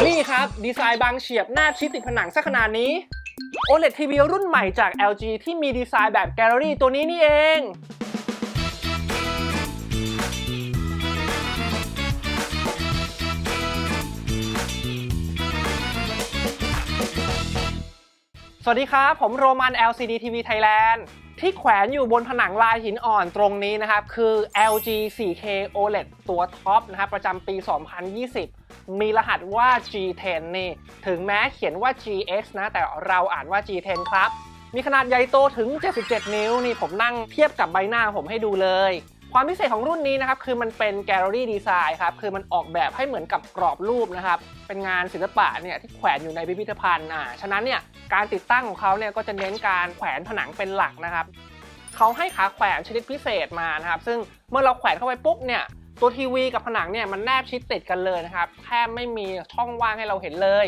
นี่ครับ ดีไซน์บางเฉียบหน้าชิดติดผนังซะขนาดนี้ OLED TV รุ่นใหม่จาก LG ที่มีดีไซน์แบบแกลเลอรี่ตัวนี้นี่เองสวัสดีครับ ผมโรมัน LCD TV Thailand ที่แขวนอยู่บนผนังลายหินอ่อนตรงนี้นะครับ คือ LG 4K OLED ตัวท็อปนะครับ ประจำปี 2020 มีรหัสว่า G10 นี่ ถึงแม้เขียนว่า GX นะ แต่เราอ่านว่า G10 ครับ มีขนาดใหญ่โตถึง 77 นิ้วนี่ผมนั่งเทียบกับใบหน้าผมให้ดูเลย ความพิเศษของรุ่นนี้นะครับ คือมันเป็นแกลเลอรี่ดีไซน์ครับ คือมันออกแบบให้เหมือนกับกรอบรูปนะครับ เป็นงานศิลปะเนี่ยที่แขวนอยู่ในพิพิธภัณฑ์อ่าฉะนั้นเนี่ยการติดตั้งของเขาเนี่ยก็จะเน้นการแขวนผนังเป็นหลักนะครับเขาให้ขาแขวนชนิดพิเศษมานะครับ ซึ่งเมื่อเราแขวนเข้าไปปุ๊บเนี่ย ตัวทีวีกับผนังเนี่ยมันแนบชิดติดกันเลยนะครับแทบไม่มีช่องว่างให้เราเห็นเลย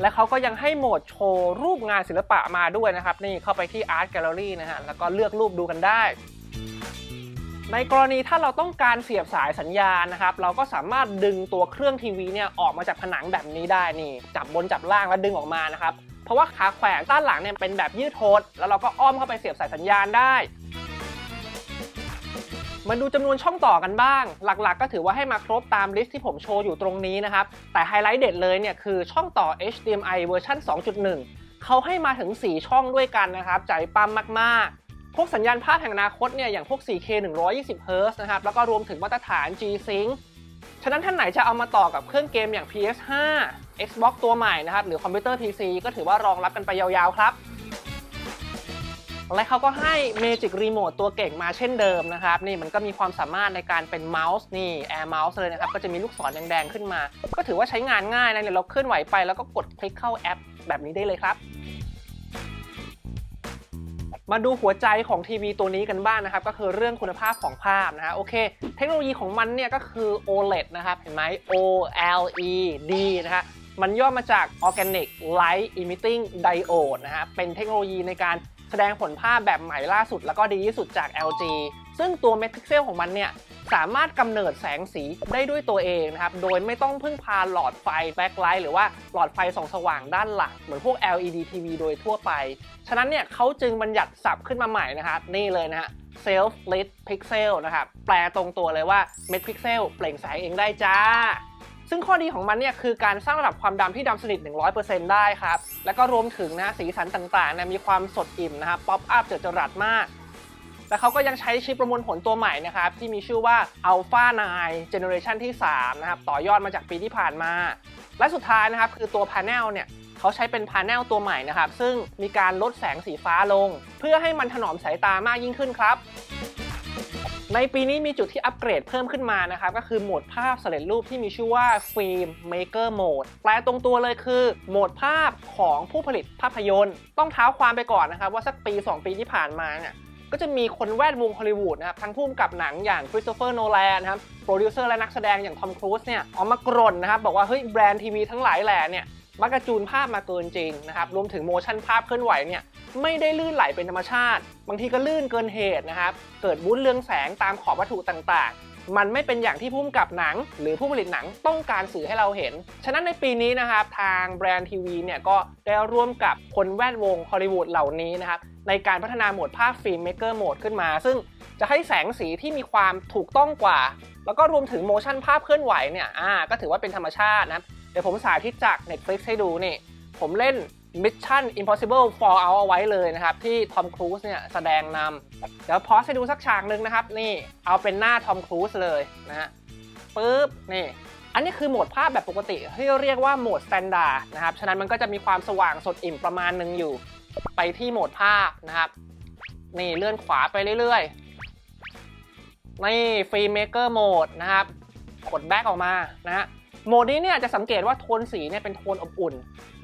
และเขาก็ยังให้โหมดโชว์รูปงานศิลปะมาด้วยนะครับ นี่เข้าไปที่ Art Gallery นะฮะ แล้วก็เลือกรูปดูกันได้ ในกรณีถ้าเราต้องการเสียบสายสัญญาณนะครับ เราก็สามารถดึงตัวเครื่องทีวีเนี่ยออกมาจากผนังแบบนี้ได้นี่ จับบนจับล่างแล้วดึงออกมานะครับ ราะว่าขาแขวนด้านหลังเนี่ยเป็นแบบยืดโทดแล้วเราก็อ้อมเข้าไปเสียบสายสัญญาณได้มาดูจำนวนช่องต่อกันบ้าง หลักๆ ก็ถือว่าให้มาครบตามลิสต์ที่ผมโชว์อยู่ตรงนี้นะครับ แต่ไฮไลท์เด็ดเลยเนี่ยคือช่องต่อ HDMI เวอร์ชัน2.1 เขาให้มาถึง 4 ช่องด้วยกันนะครับ ใจปั๊มมากๆ พวกสัญญาณภาพแห่งอนาคตเนี่ยอย่างพวก 4K 120 Hz นะครับ แล้วก็รวมถึงมาตรฐาน G-Sync ฉะนั้นท่านไหนจะเอามาต่อกับเครื่องเกมอย่าง PS5 Xbox ตัวใหม่นะครับ หรือคอมพิวเตอร์ PC ก็ถือว่ารองรับกันไปยาวๆครับและเขาก็ให้ Magic Remote ตัวเก่งมาเช่นเดิมนะครับ นี่มันก็มีความสามารถในการเป็นเมาส์นี่ Air Mouse เลยนะครับ ก็จะมีลูกศรแดงๆขึ้นมา ก็ถือว่าใช้งานง่ายนะเนี่ยเราเคลื่อนไหวไปแล้วก็กดคลิกเข้าแอป แบบนี้ได้เลยครับ มาดูหัวใจของทีวีตัวนี้กันบ้างนะครับ ก็คือเรื่องคุณภาพของภาพนะฮะโอเค เทคโนโลยีของมันเนี่ยก็คือ OLED นะครับ เห็นไหม OLED นะฮะ มันย่อมาจาก Organic Light Emitting Diode นะฮะ เป็นเทคโนโลยีในการแสดงผลภาพแบบใหม่ล่าสุด แล้วก็ดีที่สุดจาก LG ซึ่งตัวเม็ดพิกเซลของมันเนี่ยสามารถกำเนิดแสงสีได้ด้วยตัวเองนะครับ โดยไม่ต้องพึ่งพาหลอดไฟแบ็คไลท์หรือว่าหลอดไฟส่องสว่างด้านหลัง เหมือนพวก LED TV โดยทั่วไป ฉะนั้นเนี่ยเขาจึงบัญญัติศัพท์ขึ้นมาใหม่นะครับ นี่เลยนะฮะ self lit pixel นะครับ แปลตรงตัวเลยว่าเม็ดพิกเซลเปล่งแสงเองได้จ้า ซึ่งข้อดีของมันเนี่ยคือการสร้างระดับความดำที่ดำสนิท 100%ได้ครับ แล้วก็รวมถึงนะสีสันต่างๆนะมีความสดอิ่มนะครับป๊อปอัพเจิดจรัสมาก และเขาก็ยังใช้ชิปประมวลผลตัวใหม่นะครับที่มีชื่อว่า Alpha 9 Generation ที่ 3 นะครับ ต่อยอดมาจากปีที่ผ่านมา และสุดท้ายนะครับคือตัว Panel เนี่ยเขาใช้เป็น Panel ตัวใหม่นะครับ ซึ่งมีการลดแสงสีฟ้าลง เพื่อให้มันถนอมสายตามากยิ่งขึ้นครับ ในปีนี้มีจุดที่อัปเกรดเพิ่มขึ้นมานะครับก็คือโหมดภาพสำเร็จรูปที่มีชื่อว่า Film Maker Mode แปลตรงตัวเลยคือโหมดภาพของผู้ผลิตภาพยนตร์ ต้องเท้าความไปก่อนนะครับว่าสักปี 2 ปีที่ผ่านมาเนี่ยก็จะมีคนแวดวงฮอลลีวูดนะครับทั้งผู้กำกับหนังอย่างคริสโตเฟอร์โนแลนนะครับโปรดิวเซอร์และนักแสดงอย่างทอมครูซเนี่ยออกมากรนนะครับบอกว่าเฮ้ยแบรนด์ทีวีทั้งหลายแหล่เนี่ย มักกระจูนภาพมาเกินจริงนะครับ รวมถึงโมชั่นภาพเคลื่อนไหวเนี่ยไม่ได้ลื่นไหลเป็นธรรมชาติ บางทีก็ลื่นเกินเหตุนะครับ เกิดวุ้นเรืองแสงตามขอบวัตถุต่างๆ มันไม่เป็นอย่างที่ผู้กำกับหนัง หรือผู้ผลิตหนังต้องการสื่อให้เราเห็น ฉะนั้นในปีนี้นะครับ ทางแบรนด์ทีวีเนี่ยก็ได้ร่วมกับคนแวดวงฮอลลีวูดเหล่านี้นะครับ ในการพัฒนาโหมดภาพฟิล์มเมเกอร์โหมดขึ้นมา ซึ่งจะให้แสงสีที่มีความถูกต้องกว่า แล้วก็รวมถึงโมชั่นภาพเคลื่อนไหวเนี่ยอ่าก็ถือว่าเป็นธรรมชาตินะครับ เดี๋ยวผมสาธิตจาก Netflix ให้ดูนี่ ผมเล่น Mission Impossible Fallout เอาไว้เลยนะครับ ที่ทอมครูซเนี่ยแสดงนำเดี๋ยวพอสให้ดูสักฉากหนึ่งนะครับ นี่เอาเป็นหน้าทอมครูซเลยนะฮะปึ๊บนี่อันนี้คือโหมดภาพแบบปกติที่เรียกว่าโหมด Standard นะครับ ฉะนั้นมันก็จะมีความสว่างสดอิ่มประมาณหนึ่งอยู่ ไปที่โหมดภาพนะครับ นี่เลื่อนขวาไปเรื่อยๆ นี่ฟิล์มเมเกอร์โหมดนะครับ กดแบ็กออกมานะฮะ โหมดนี้เนี่ยจะสังเกตว่าโทนสีเนี่ยเป็นโทนอบอุ่น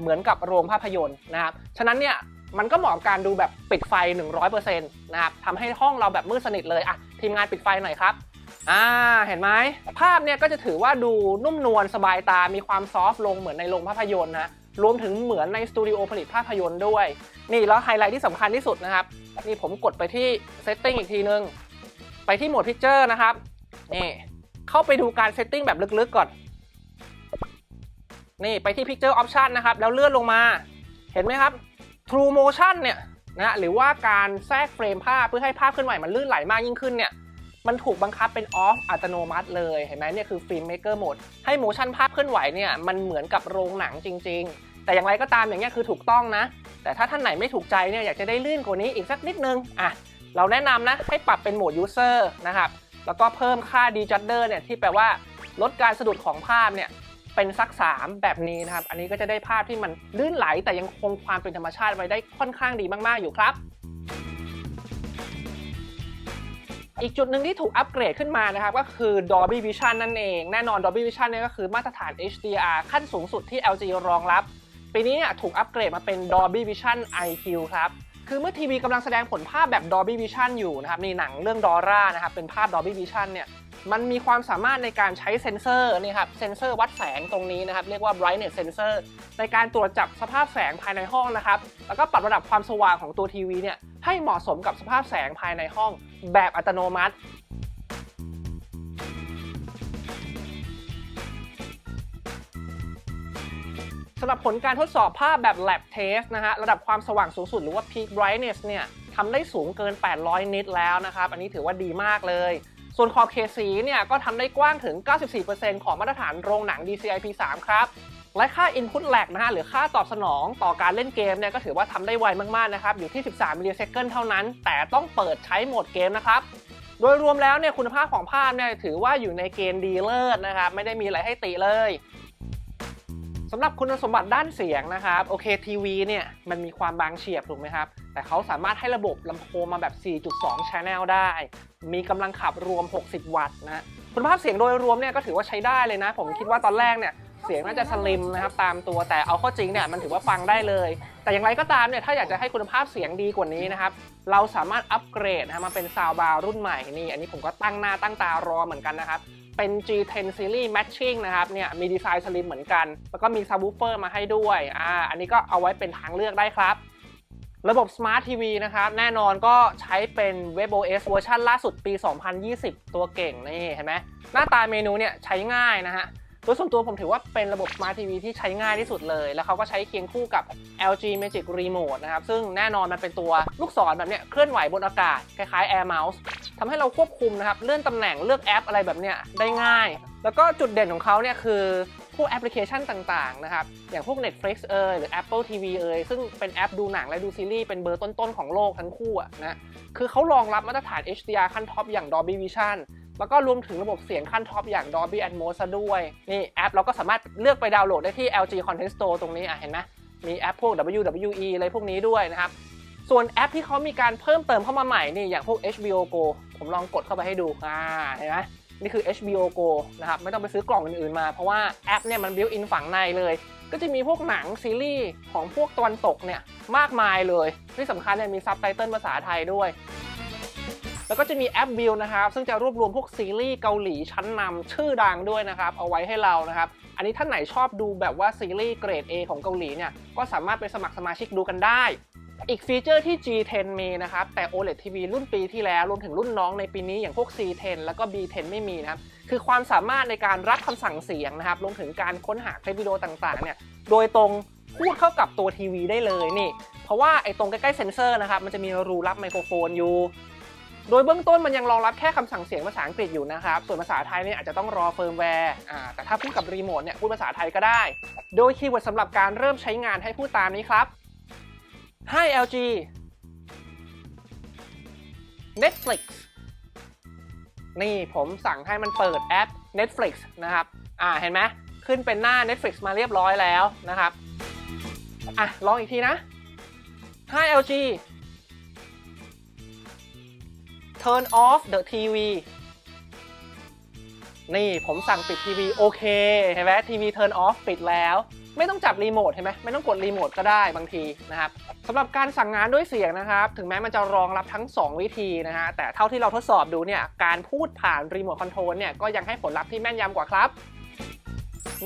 เหมือนกับโรงภาพยนตร์นะครับ ฉะนั้นเนี่ยมันก็เหมาะกับการดูแบบปิดไฟ 100%นะครับทำให้ห้องเราแบบมืดสนิทเลยอะทีมงานปิดไฟหน่อยครับอ่าเห็นไหมภาพเนี่ยก็จะถือว่าดูนุ่มนวลสบายตา มีความซอฟต์ลงเหมือนในโรงภาพยนตร์นะรวมถึงเหมือนในสตูดิโอผลิตภาพยนตร์ด้วย นี่แล้วไฮไลท์ที่สำคัญที่สุดนะครับ นี่ผมกดไปที่ Setting อีกทีนึง ไปที่โหมด Picture นะครับ นี่ เข้าไปดูการเซตติ้งแบบลึกๆก่อน นี่ไปที่ Picture Option นะครับ แล้วเลื่อนลงมาเห็นไหมครับ True Motion เนี่ยนะหรือว่าการแทรกเฟรมภาพเพื่อให้ภาพเคลื่อนไหวมันลื่นไหลมากยิ่งขึ้นเนี่ยมันถูกบังคับเป็น off อัตโนมัติเลยเห็นไหมเนี่ยคือ Film Maker Mode ให้ motion ภาพเคลื่อนไหวเนี่ยมันเหมือนกับโรงหนังจริง ๆ แต่อย่างไรก็ตามอย่างเงี้ยคือถูกต้องนะ แต่ถ้าท่านไหนไม่ถูกใจเนี่ยอยากจะได้ลื่นกว่านี้อีกสักนิดนึงอะเราแนะนำนะให้ปรับเป็นโหมด user นะครับแล้วก็เพิ่มค่า de-judder เนี่ยที่แปลว่าลดการสะดุดของภาพเนี่ย เป็นสัก 3 แบบนี้นะครับ อันนี้ก็จะได้ภาพที่มันลื่นไหลแต่ยังคงความเป็นธรรมชาติไว้ได้ค่อนข้างดีมากๆอยู่ครับอีกจุดหนึ่งที่ถูกอัปเกรดขึ้นมานะครับ ก็คือ Dolby Vision นั่นเอง แน่นอน Dolby Vision เนี่ยก็คือมาตรฐาน HDR ขั้นสูงสุดที่ LG รองรับ ปีนี้เนี่ยถูกอัปเกรดมาเป็น Dolby Vision IQ ครับ คือเมื่อทีวีกำลังแสดงผลภาพแบบ Dolby Vision อยู่นะครับในหนังเรื่องดอร่านะครับเป็นภาพ Dolby Vision เนี่ยมันมีความสามารถในการใช้เซ็นเซอร์นี่ครับเซ็นเซอร์วัดแสงตรงนี้นะครับเรียกว่า brightness sensor ในการตรวจจับสภาพแสงภายในห้องนะครับแล้วก็ปรับระดับความสว่างของตัวทีวีเนี่ยให้เหมาะสมกับสภาพแสงภายในห้องแบบอัตโนมัติ สำหรับผลการทดสอบภาพแบบ lab test นะฮะระดับความสว่างสูงสุดหรือว่า peak brightness เนี่ยทำได้สูงเกิน 800 นิตแล้วนะครับ อันนี้ถือว่าดีมากเลย ส่วนขอบเขตสีเนี่ยก็ทำได้กว้างถึง 94%ของมาตรฐานโรงหนัง DCI-P3 ครับและค่า input lag นะฮะหรือค่าตอบสนองต่อการเล่นเกมเนี่ยก็ถือว่าทำได้ไวมากๆนะครับอยู่ที่ 13มิลลิเซคันเท่านั้น แต่ต้องเปิดใช้โหมดเกมนะครับโดยรวมแล้วเนี่ยคุณภาพของภาพเนี่ยถือว่าอยู่ในเกณฑ์ดีเลิศนะครับไม่ได้มีอะไรให้ติเลย สำหรับคุณสมบัติด้านเสียงนะครับโอเคทีวีเนี่ยมันมีความบางเฉียบถูกไหมครับแต่เขาสามารถให้ระบบลำโพงมาแบบ 4.2 Channel ได้ มีกำลังขับรวม 60 วัตต์นะคุณภาพเสียงโดยรวมเนี่ยก็ถือว่าใช้ได้เลยนะ ผมคิดว่าตอนแรกเนี่ยเสียงน่าจะสลิมนะครับตามตัวแต่เอาข้าจริงเนี่ยมันถือว่าฟังได้เลย แต่อย่างไรก็ตามเนี่ยถ้าอยากจะให้คุณภาพเสียงดีกว่านี้นะครับเราสามารถอัปเกรดนะฮะมาเป็นซาวบาร์รุ่นใหม่นี่อันนี้ผมก็ตั้งหน้าตั้งตารอเหมือนกันนะครับ เป็น G10 Series Matching นะครับเนี่ยมีดีไซน์สลิมเหมือนกัน แล้วก็มีซับ w ูเฟอร์มาให้ด้วยอ่าอันนี้ก็เอาไว้เป็นทางเลือกได้ครับระบบ Smart TV นะครับแน่นอนก็ใช้เป็น WebOS เวอร์ชันล่าสุดปี 2020 ตัวเก่งนี่เห็นไหมหน้าตาเมนูเนี่ยใช้ง่ายนะฮะโดยส่วนตัวผมถือว่าเป็นระบบ Smart TV ที่ใช้ง่ายที่สุดเลย แล้วเขาก็ใช้เคียงคู่กับ LG Magic Remote นะครับ ซึ่งแน่นอนมันเป็นตัวลูกศรแบบเนี้ยเคลื่อนไหวบนอากาศ คล้ายๆ Air Mouse ทำให้เราควบคุมนะครับเลื่อนตำแหน่งเลือกแอปอะไรแบบเนี้ยได้ง่าย แล้วก็จุดเด่นของเขาเนี่ยคือพวกแอปพลิเคชันต่างๆนะครับอย่างพวก Netflix เอยหรือ Apple TV เอยซึ่งเป็นแอปดูหนังและดูซีรีส์เป็นเบอร์ต้นๆของโลกทั้งคู่อะนะคือเขารองรับมาตรฐาน HDR ขั้นท็อปอย่าง Dolby Vision แล้วก็รวมถึงระบบเสียงขั้นท็อปอย่าง Dolby Atmos ด้วย นี่แอปเราก็สามารถเลือกไปดาวน์โหลดได้ที่ LG Content Store ตรงนี้อะเห็นไหมมีแอปพวก WWE อะไรพวกนี้ด้วยนะครับ ส่วนแอปที่เขามีการเพิ่มเติมเข้ามาใหม่นี่อย่างพวก HBO Go ผมลองกดเข้าไปให้ดู อ่า เห็นไหมนี่คือ HBO Go นะครับ ไม่ต้องไปซื้อกล่องอื่นๆมา เพราะว่าแอปเนี่ยมัน built in ฝังในเลย ก็จะมีพวกหนังซีรีส์ของพวกตะวันตกเนี่ยมากมายเลย ที่สำคัญเนี่ยมีซับไตเติลภาษาไทยด้วย แล้วก็จะมีแอปวิวนะครับ ซึ่งจะรวบรวมพวกซีรีส์เกาหลีชั้นนำชื่อดังด้วยนะครับ เอาไว้ให้เรานะครับ อันนี้ท่านไหนชอบดูแบบว่าซีรีส์เกรด A ของเกาหลีเนี่ย ก็สามารถไปสมัครสมาชิกดูกันได้ อีกฟีเจอร์ที่ G10 มีนะครับ แต่ OLED TV รุ่นปีที่แล้วรวมถึงรุ่นน้องในปีนี้อย่างพวก C10 แล้วก็ B10 ไม่มีนะครับ คือความสามารถในการรับคำสั่งเสียงนะครับรวมถึงการค้นหาคลิปวิดีโอต่างๆเนี่ยโดยตรงพูดเข้ากับตัวทีวีได้เลยนี่ เพราะว่าไอ้ตรงใกล้ๆเซนเซอร์นะครับมันจะมีรูรับไมโครโฟนอยู่ โดยเบื้องต้นมันยังรองรับแค่คำสั่งเสียงภาษาอังกฤษอยู่นะครับ ส่วนภาษาไทยเนี่ยอาจจะต้องรอเฟิร์มแวร์อ่าแต่ถ้าพูดกับรีโมทเนี่ยพูดภาษาไทยก็ได้ โดยคีย์เวิร์ดสำหรับการเริ่มใช้งานให้พูดตามนี้ครับ ให้ LG Netflix นี่ผมสั่งให้มันเปิดแอป Netflix นะครับ อ่า เห็นไหม ขึ้นเป็นหน้า Netflix มาเรียบร้อยแล้วนะครับ อะ ลองอีกทีนะ ให้ LG turn off the TV นี่ผมสั่งปิดทีวีโอเค เห็นไหมทีวี turn off ปิดแล้ว ไม่ต้องจับรีโมทเห็นไหมไม่ต้องกดรีโมทก็ได้บางทีนะครับสำหรับการสั่งงานด้วยเสียงนะครับ ถึงแม้มันจะรองรับทั้ง 2 วิธีนะฮะแต่เท่าที่เราทดสอบดูเนี่ยการพูดผ่านรีโมทคอนโทรลเนี่ยก็ยังให้ผลลัพธ์ที่แม่นยำกว่าครับ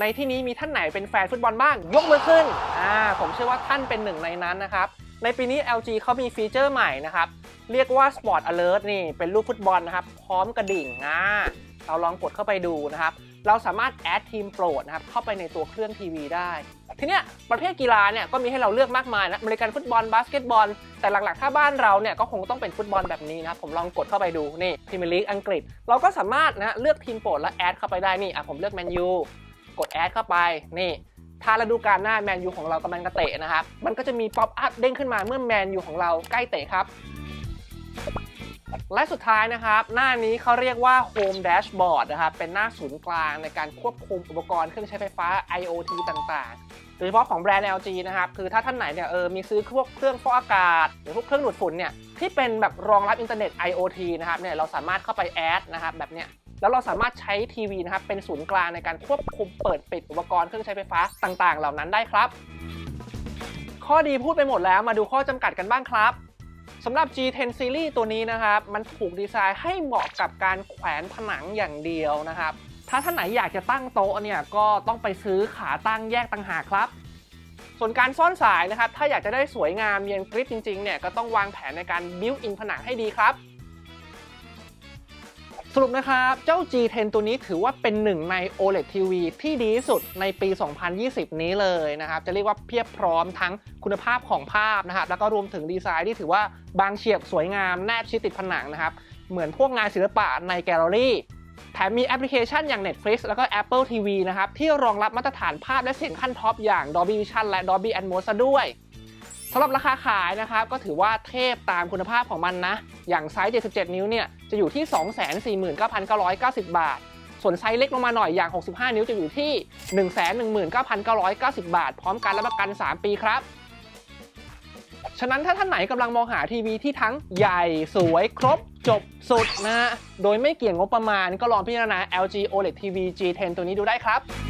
ในที่นี้มีท่านไหนเป็นแฟนฟุตบอลบ้าง ยกมือขึ้นอ่าผมเชื่อว่าท่านเป็นหนึ่งในนั้นนะครับ ในปีนี้ LG เขามีฟีเจอร์ใหม่นะครับ เรียกว่า Sport Alert นี่เป็นรูปฟุตบอลนะครับ พร้อมกระดิ่งอ่าเราลองกดเข้าไปดูนะครับ เราสามารถแอดทีมโปรดนะครับเข้าไปในตัวเครื่องทีวีได้ ทีเนี้ยประเภทกีฬาเนี่ยก็มีให้เราเลือกมากมายนะอเมริกันฟุตบอลบาสเกตบอล แต่หลักๆ ถ้าบ้านเราเนี่ยก็คงต้องเป็นฟุตบอลแบบนี้นะครับผมลองกดเข้าไปดูนี่พรีเมียร์ลีกอังกฤษ เราก็สามารถนะเลือกทีมโปรดแล้วแอดเข้าไปได้นี่อะผมเลือกแมนยูกดแอดเข้าไปนี่ถ้าฤดูกาลหน้าแมนยูของเรากำลังจะเตะนะครับ มันก็จะมีป๊อปอัพเด้งขึ้นมาเมื่อแมนยูของเราใกล้เตะครับ และสุดท้ายนะครับ หน้านี้เขาเรียกว่า Home Dashboard นะครับ เป็นหน้าศูนย์กลางในการควบคุมอุปกรณ์เครื่องใช้ไฟฟ้า IoT ต่างๆ โดยเฉพาะของแบรนด์ LG นะครับ คือถ้าท่านไหนเนี่ยเออมีซื้อพวกเครื่องฟอกอากาศ หรือพวกเครื่องดูดฝุ่นเนี่ยที่เป็นแบบรองรับอินเทอร์เน็ต IoT นะครับเนี่ยเราสามารถเข้าไปแอดนะครับแบบเนี้ยแล้วเราสามารถใช้ทีวีนะครับเป็นศูนย์กลางในการควบคุมเปิดปิดอุปกรณ์เครื่องใช้ไฟฟ้าต่างๆ เหล่านั้นได้ครับ ข้อดีพูดไปหมดแล้วมาดูข้อจำกัดกันบ้างครับ สำหรับ G10 Series ตัวนี้นะครับ มันถูกดีไซน์ให้เหมาะกับการแขวนผนังอย่างเดียวนะครับ ถ้าท่านไหนอยากจะตั้งโต๊ะเนี่ยก็ต้องไปซื้อขาตั้งแยกต่างหากครับ ส่วนการซ่อนสายนะครับ ถ้าอยากจะได้สวยงามเนียนกริบจริงๆเนี่ยก็ต้องวางแผนในการบิวอินผนังให้ดีครับ สรุปนะครับ เจ้า G10 ตัวนี้ถือว่าเป็นหนึ่งใน OLED TV ที่ดีที่สุดในปี 2020 นี้เลยนะครับ จะเรียกว่าเพียบพร้อมทั้งคุณภาพของภาพนะครับ แล้วก็รวมถึงดีไซน์ที่ถือว่าบางเฉียบสวยงามแนบชิดติดผนังนะครับ เหมือนพวกงานศิลปะในแกลเลอรี่ แถมมีแอปพลิเคชันอย่าง Netflix แล้วก็ Apple TV นะครับ ที่รองรับมาตรฐานภาพและเสียงขั้นท็อปอย่าง Dolby Vision และ Dolby Atmos ด้วย สำหรับราคาขายนะครับก็ถือว่าเทพตามคุณภาพของมันนะ อย่างไซส์ 77 นิ้วเนี่ยจะอยู่ที่ 249,990 บาท ส่วนไซส์เล็กลงมาหน่อยอย่าง 65 นิ้วจะอยู่ที่ 119,990 บาท พร้อมการรับประกัน 3 ปีครับ ฉะนั้นถ้าท่านไหนกำลังมองหาทีวีที่ทั้งใหญ่สวยครบจบสุดนะฮะโดยไม่เกี่ยงงบประมาณก็ลองพิจารณา LG OLED TV G10 ตัวนี้ดูได้ครับ